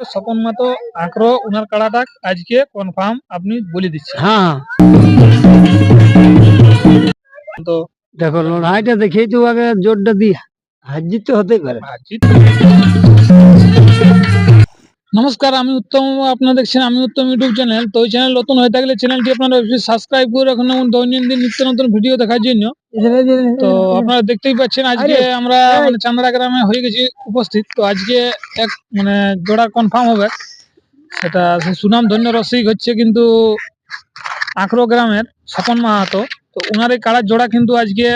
স্বপন মাতো আঁকড়ো ওনার কাড়াটা আজকে কনফার্ম আপনি বলে দিচ্ছেন। হ্যাঁ। তো দেখো লড়াইটা দেখিয়ে তো আগে জোরটা দিয়ে হার জিত তো হতেই পারে। আজিত নমস্কার আমি উত্তম আপনারা দেখছেন আমি উত্তম ইউটিউব চ্যানেল। তো ওই চ্যানেল নতুন হয়ে থাকলে চ্যানেলটি আপনারা অবশ্যই সাবস্ক্রাইব করে রাখুন এবং দৈনন্দিন নিত্য নতুন ভিডিও দেখার জন্য। তো আপনারা দেখতেই পাচ্ছেন আজকে আমরা মানে চান্দ্রা গ্রামে হয়ে গেছি উপস্থিত। তো আজকে এক মানে জোড়া কনফার্ম হবে। সেটা সুনাম ধন্য রসিক হচ্ছে কিন্তু আঁকড়ো গ্রামের স্বপন মাহাতো। তো ওনার এই কাড়ার জোড়া কিন্তু আজকে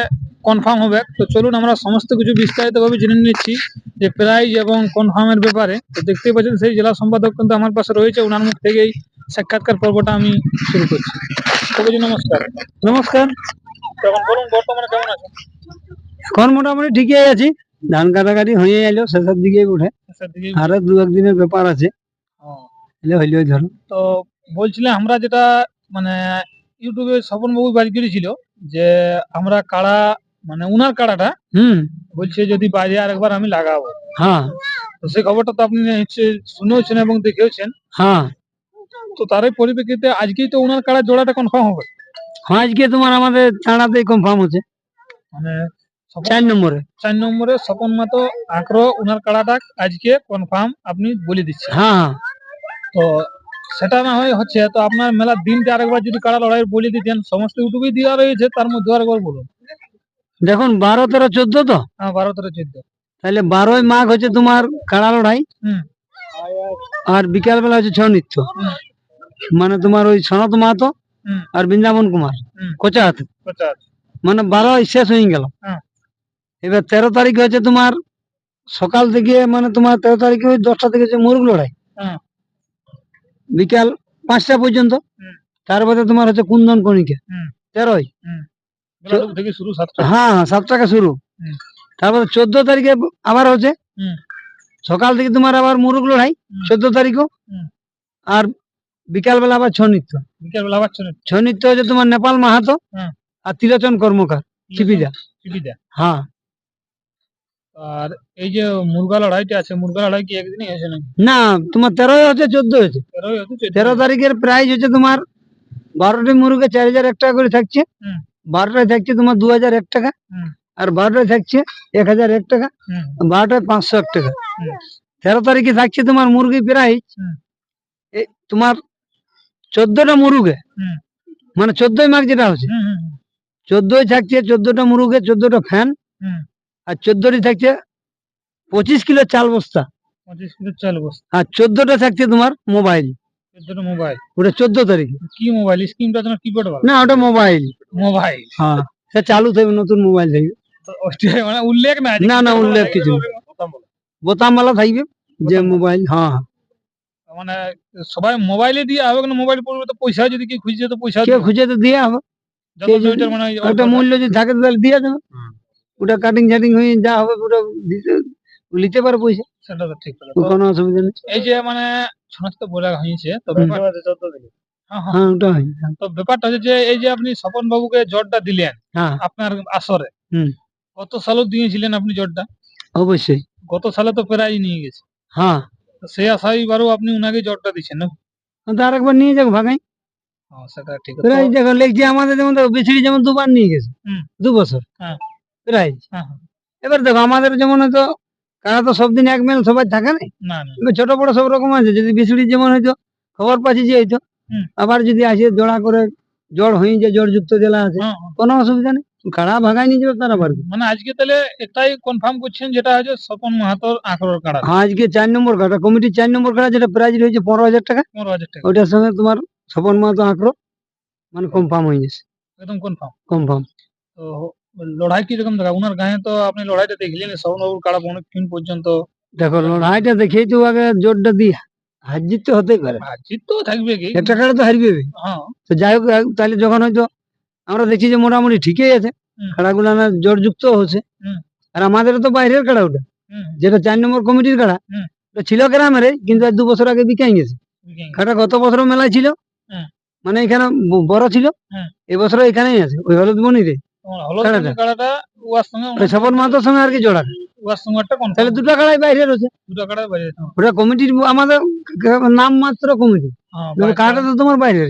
কনফার্ম হবে। তো চলুন আমরা সমস্ত কিছু বিস্তারিতভাবে জেনে নিচ্ছি যে প্রাইজ এবং কনফার্মের ব্যাপারে। তো দেখতেই পাচ্ছেন সেই জেলা সম্পাদক কিন্তু আমার পাশে রয়েছে। ওনার মুখ থেকেই সাক্ষাৎকার পর্বটা আমি শুরু করছি। কবিজি নমস্কার। নমস্কার। তখন বলুন বর্তমানে কেমন আছেন? এখন মোটামুটি ঠিকই আছি। ধান কাটাকাটি হয়ে এলো শেষের দিকে উঠে। আরও দু একদিনের ব্যাপার আছে। ধরো তো বলছিলাম আমরা যেটা মানে ইউটিউবে স্বপন বাবু বাড়ি করেছিল যে আমরা কাড়া মানে উনার কাড়াটা হুম। বলছে যদি বাইরে আরেকবার আমি লাগাবো। হ্যাঁ। তো সেই খবরটা তো আপনি নিশ্চয়ই শুনেওছেন এবং দেখেওছেন। হ্যাঁ। তো তারই পরিপ্রেক্ষিতে আজকেই তো উনার কাড়ার জোড়াটা কনফার্ম হবে। হ্যাঁ আজকে তোমার আমাদের চাঁড়াতেই কনফার্ম হচ্ছে। মানে চার নম্বরে। চার নম্বরে স্বপন মাতো আঁকড়ো উনার কাড়াটা আজকে কনফার্ম আপনি বলে দিচ্ছেন। হ্যাঁ হ্যাঁ। তো সেটা না হয় হচ্ছে তো আপনার মেলার দিনটা আরেকবার যদি কাড়া লড়াই বলে দিতেন সমস্ত ইউটিউবে দেওয়া রয়েছে তার মধ্যে আরেকবার বলুন। দেখুন বারো তেরো চোদ্দ তো? হ্যাঁ বারো তেরো চোদ্দ। তাহলে বারোই মাঘ হচ্ছে তোমার কাড়া লড়াই। আর বিকাল বেলা হচ্ছে ছৌ নৃত্য। মানে তোমার ওই সনত মাহাতো আর বৃন্দাবন কুমার। কোচা হাতে। মানে বারো শেষ হয়ে গেল। হ্যাঁ। এবার তেরো তারিখে হচ্ছে তোমার সকাল থেকে মানে তোমার তেরো তারিখে ওই দশটা থেকে হচ্ছে মুরগ লড়াই। হ্যাঁ। বিকাল পাঁচটা পর্যন্ত। তারপরে তোমার হচ্ছে কুন্দন কণিকা। তেরোই। থেকে শুরু হ্যাঁ হ্যাঁ সাত টাকা শুরু। তারপরে চোদ্দ তারিখে আবার হচ্ছে। সকাল থেকে তোমার আবার মুরগ লড়াই চোদ্দ তারিখও। আর বিকাল বেলা আবার ছৌ নৃত্য। বিকেল বেলা পাচ্ছেন ছৌ নৃত্য হচ্ছে তোমার নেপাল মাহাতো হ্যাঁ। আর তিলোচন কর্মকার চিপিদা চিপিদা হ্যাঁ। আর এই যে মুরগা লড়াইটা আছে মুরগা লড়াই কি একদিনই হয়েছে না তোমার তেরোই হচ্ছে চোদ্দ তেরোই হচ্ছে তেরো তারিখের প্রাইস হচ্ছে তোমার বারোটি মুরগে চার হাজার এক টাকা করে থাকছে। বারোটায় থাকছে তোমার দু হাজার এক টাকা আর বারোটায় থাকছে এক হাজার এক টাকা বারোটায় পাঁচশো এক টাকা। তেরো তারিখে থাকছে তোমার মুরগি প্রাইস তোমার চোদ্দটা মুরুগে। মানে চোদ্দই মার্ক যেটা হচ্ছে। চোদ্দই থাকছে চোদ্দটা মুরুগে চোদ্দটা ফ্যান আর চোদ্দটি থাকছে পঁচিশ কিলো চাল বস্তা। পঁচিশ কিলো চাল বসে আর চোদ্দটা থাকছে তোমার মোবাইল। চোদ্দটা মোবাইল। ওটা চোদ্দ তারিখে। কি মোবাইল? স্ক্রিনটা তোমার কিপ্যাড বালা না ওটা মোবাইল। মোবাইল। হ্যাঁ। সে চালু থাকবে নতুন মোবাইল থাকবে। মানে উল্লেখ না না, না, উল্লেখ কিছু নেই। বোতাম মালা থাকবে যে মোবাইল হ্যাঁ হ্যাঁ। মানে সবাই মোবাইলে দিয়ে হবে না মোবাইল পড়বে তো পয়সা যদি কি খুঁজছে তো পয়সা কেউ খুঁজে তো দিয়ে হবে। মানে ওটা মূল্য যদি থাকে তাহলে দিয়ে দেবে। ওটা কাটিং ছাটিং হয়ে যা হবে ওটা নিতে পারে পয়সা। সেটা তো ঠিক কোনো অসুবিধা নেই। এই যে মানে সমস্ত বলা হয়েছে তো হুম। ব্যাপার হ্যাঁ, হ্যাঁ। হ্যাঁ ওটা হয় তো ব্যাপারটা হচ্ছে যে এই যে আপনি স্বপন বাবুকে জটটা দিলেন হ্যাঁ। আপনার আসরে হুম। কত সালও দিয়েছিলেন আপনি জটটা অবশ্যই। গত সালে তো প্রায় নিয়ে গেছে। হ্যাঁ। তো সেই আশায় এবারও আপনি উনাকে জটটা দিচ্ছেন না? তো আরেকবার নিয়ে ভাগাই। হ্যাঁ, সেটা ঠিক আছে। প্রাইজ দেখো লেগছে আমাদের যেমন দেখো যেমন দুবার নিয়ে গেছে। হুম। দু বছর হ্যাঁ। প্রাইজ হ্যাঁ, হ্যাঁ। এবার দেখো আমাদের যেমন হয়তো কারা তো সব দিন এক মেল সবাই থাকে না? না না। এবার ছোট বড় সব রকম আছে। যদি বিছড়ি যেমন হয়তো খবর পাচ্ছি যে হয়তো। আবার যদি আসে জোড়া করে জড় হয়ে যে জড় যুক্ত জেলা আছে। কোনো অসুবিধা নেই। কাড়া ভাগাই নিয়ে যাবে তারা পারবে মানে আজকে তাহলে এটাই কনফার্ম করছেন যেটা হচ্ছে স্বপন মাহাতোর আঁকড়োর কাড়া। হ্যাঁ আজকে চার নম্বর কাটা কমিটির চার নম্বর কাটা যেটা প্রাইজ রয়েছে পনেরো হাজার টাকা পনেরো হাজার টাকা। ওইটার সঙ্গে তোমার স্বপন মাহাতো আঁকড়ো মানে কনফার্ম হয়ে গেছে। একদম কনফার্ম কনফার্ম তো লড়াই কীরকম দেখা? উনার গায়ে তো আপনি লড়াইটা দেখলেন স্বপন বাবুর কাড়া অনেকক্ষণ পর্যন্ত। দেখো লড়াইটা দেখেই তো আগে জোরটা দি হার জিত তো হতেই পারে। জিত তো থাকবে কি? তো হারবে হ্যাঁ। তো যাই হোক তাহলে যখন হয়তো আমরা দেখছি যে মোটামুটি ঠিকই আছে। কাড়াগুলো না জোর যুক্ত হচ্ছে আর আমাদের তো বাইরের কাড়া ওটা। যেটা চার নম্বর কমিটির কাড়া ওটা ছিল গ্রামের কিন্তু আর দু বছর আগে বিকাই গেছে। weekend। গত বছর মেলায় ছিল। মানে এখানে বড় ছিল। এবছর এখানেই আছে ওই হলুদ বনিরে কাড়াটা উয়ার সঙ্গে আর কি জোড়া। তাহলে দুটো কাড়াই বাইরে রয়েছে দুটো কাড়া বাইরে ওটা কমিটির আমাদের নাম মাত্র কমিটি। কাড়াটা তো তোমার বাইরে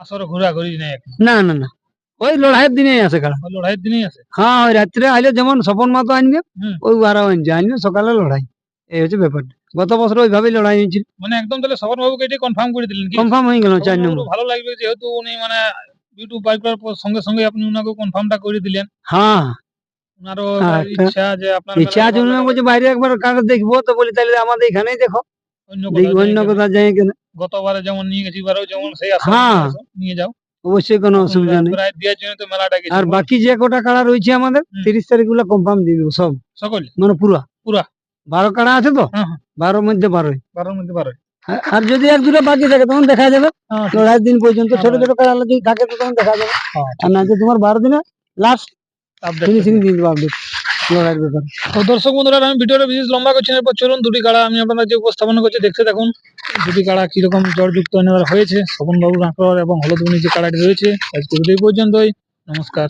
আসরে ঘোরাঘুরি নেই না না না। ওই লড়াইয়ের দিনেই আছে কাড়া লড়াইয়ের দিনেই আছে। হ্যাঁ ওই রাত্রে আইলে যেমন স্বপন মাতো আনবে। ওই আরও আনছে আনবে সকালে লড়াই এই হচ্ছে ব্যাপারটা গত বছর ওইভাবেই লড়াই হয়েছিল মানে একদম তাহলে সবার বাবুকে এটাই কনফার্ম করে দিলেন কনফার্ম হয়ে গেল চার নম্বর ভালো লাগবে যেহেতু উনি মানে ইউটিউব বাইক করার পর সঙ্গে সঙ্গে আপনি উনাকে কনফার্মটা করে দিলেন। হ্যাঁ ইচ্ছা যে আপনার ইচ্ছা আছে উনি বলছে বাইরে একবার কাটা দেখব তো বলি তাহলে আমাদের এখানেই দেখো। অন্য কোথাও যাই কেন গতবারে যেমন নিয়ে গেছি এবারেও যেমন সেই হ্যাঁ। নিয়ে যাও। অবশ্যই কোনো অসুবিধা নেই। আর বাকি যে কটা কাড়া রয়েছে আমাদের তিরিশ তারিখগুলো কনফার্ম দিয়ে দেবো সব। সকলে? মানে পুরা? পুরা। বারো কাড়া আছে তো? হ্যাঁ হ্যাঁ। বারোর মধ্যে বারোই। বারোর মধ্যে বারো আর- আর যদি এক দুটো বাকি থাকে তখন দেখা যাবে। হ্যাঁ লড়াই দিন পর্যন্ত হ্যাঁ, ছোট হ্যাঁ। ছোট কাড়া যদি থাকে তখন দেখা যাবে। হ্যাঁ, আর না যে তোমার বারো দিনে লাস্ট ফিনিশিং দিয়ে দেবো আপডেট লড়াইয়ের ব্যাপারে। তো দর্শক বন্ধুরা, আমি ভিডিওটা বিশেষ লম্বা করছি এরপর চলুন দুটি কাড়া আমি আপনাদের যে উপস্থাপনা করছি, দেখতে দেখুন দুটি কাড়া কীরকম জড়যুক্ত নেওয়ার হয়েছে শোভনবাবু বাবু রাঁকড়ার এবং হলদমণি যে কাড়াটি রয়েছে আজকে এই পর্যন্তই। নমস্কার।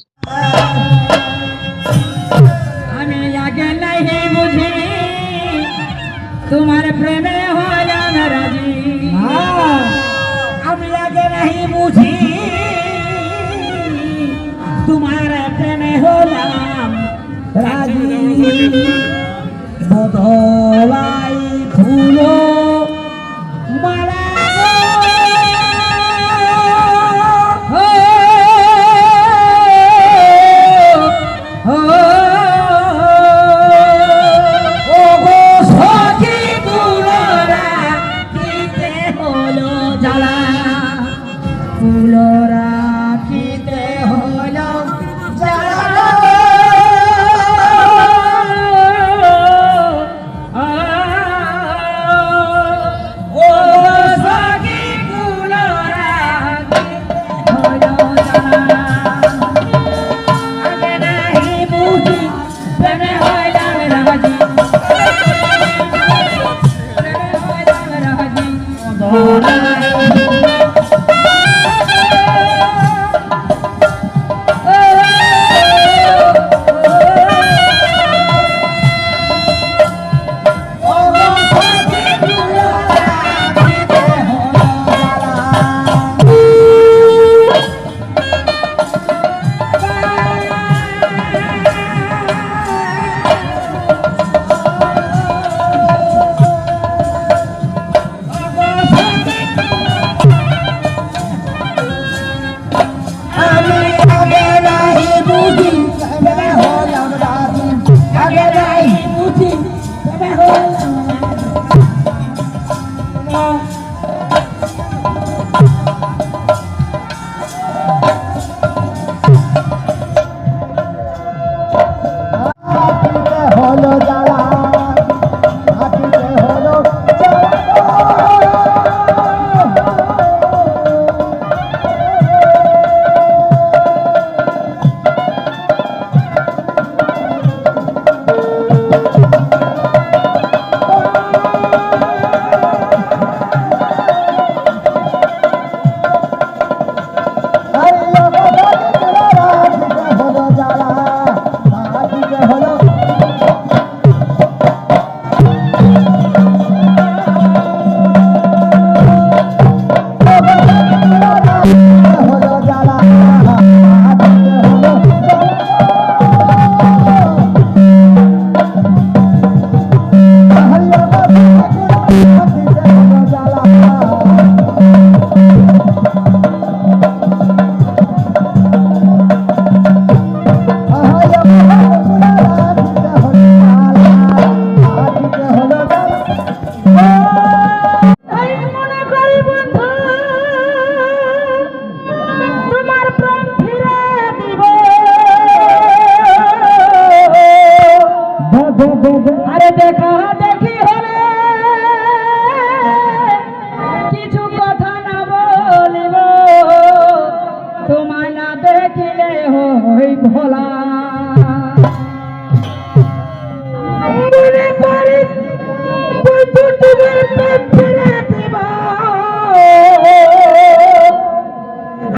বদলাই ফুলো মালা গো।